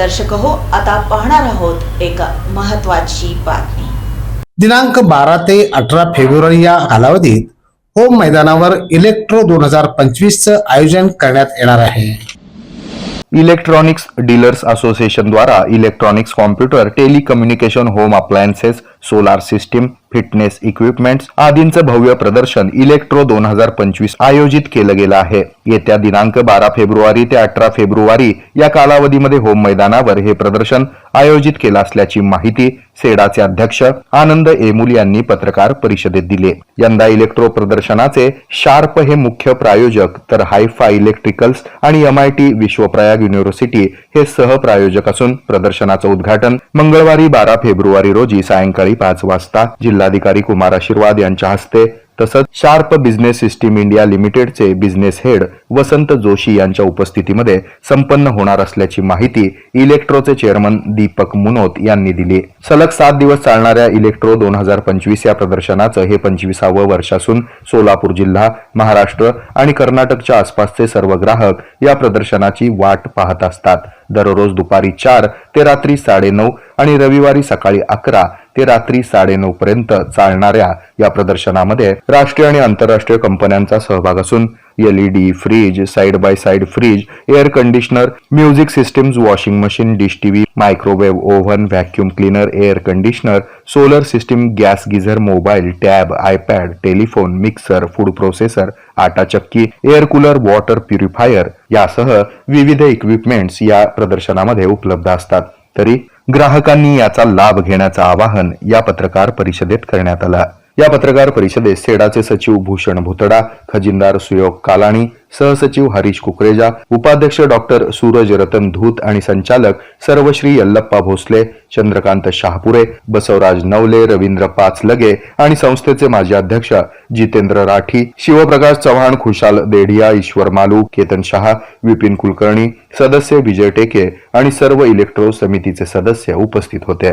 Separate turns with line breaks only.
दर्शक हो आता पाहणार आहोत एक महत्वाची बातमी.
दिनांक बारा ते अठरा फेब्रुवारी या कालावधीत होम मैदानावर इलेक्ट्रो दोन हजार पंचवीसचं आयोजन करण्यात येणार आहे.
Electronics dealers असोसिएशनद्वारा electronics computer telecommunication home appliances solar system fitness equipments आदींचं भव्य प्रदर्शन इलेक्ट्रो दोन हजार पंचवीस आयोजित केलं गेलं आहे. येत्या दिनांक बारा फेब्रुवारी ते अठरा फेब्रुवारी या कालावधीमध्ये होम मैदानावर हे प्रदर्शन आयोजित केलं असल्याची माहिती सेडाचे अध्यक्ष आनंद एमुल यांनी पत्रकार परिषदेत दिली. यंदा इलेक्ट्रो प्रदर्शनाचे शार्प हे मुख्य प्रायोजक तर हायफाय इलेक्ट्रिकल्स आणि M I T Vishwaprayag university हे सहप्रायोजक असून प्रदर्शनाचं उद्घाटन मंगळवारी बारा फेब्रुवारी रोजी सायंकाळी पाच वाजता जिल्हाधिकारी कुमार आशीर्वाद यांच्या हस्ते तसंच शार्प बिझनेस सिस्टीम इंडिया लिमिटेडचे बिझनेस हेड वसंत जोशी यांच्या उपस्थितीमध्ये संपन्न होणार असल्याची माहिती इलेक्ट्रोचे चेअरमन दीपक मुनोत यांनी दिली. सलग सात दिवस चालणाऱ्या इलेक्ट्रो दोन हजार पंचवीस या प्रदर्शनाचं हे पंचवीसावं वर्ष असून सोलापूर जिल्हा महाराष्ट्र आणि कर्नाटकच्या आसपासचे सर्व ग्राहक या प्रदर्शनाची वाट पाहत असतात. दररोज दुपारी चार ते रात्री साडेनऊ आणि रविवारी सकाळी अकरा ते रात्री साडेनऊ पर्यंत चालणाऱ्या या प्रदर्शनामध्ये राष्ट्रीय आणि आंतरराष्ट्रीय कंपन्यांचा सहभाग असून LED fridge side by side fridge air conditioner music systems washing machine dish TV microwave oven vacuum cleaner air conditioner solar system gas geyser mobile tab iPad telephone mixer food processor आटा चक्की air cooler water purifier यासह विविध equipments या प्रदर्शनामध्ये उपलब्ध असतात. तरी ग्राहकांनी याचा लाभ घेण्याचं आवाहन या पत्रकार परिषदेत करण्यात आलं. या पत्रकार परिषदेत सेडाचे सचिव भूषण भुतडा खजिनदार सुयोग कालाणी सहसचिव हरीश कुकरेजा उपाध्यक्ष डॉक्टर सूरज रतन धूत आणि संचालक सर्वश्री यल्लप्पा भोसले चंद्रकांत शहापुरे बसवराज नवले रवींद्र पाचलगे आणि संस्थेचे माजी अध्यक्ष जितेंद्र राठी शिवप्रकाश चव्हाण खुशाल देढिया ईश्वर मालू केतन शहा विपिन कुलकर्णी सदस्य विजय टेके आणि सर्व इलेक्ट्रो समितीचे सदस्य उपस्थित होते.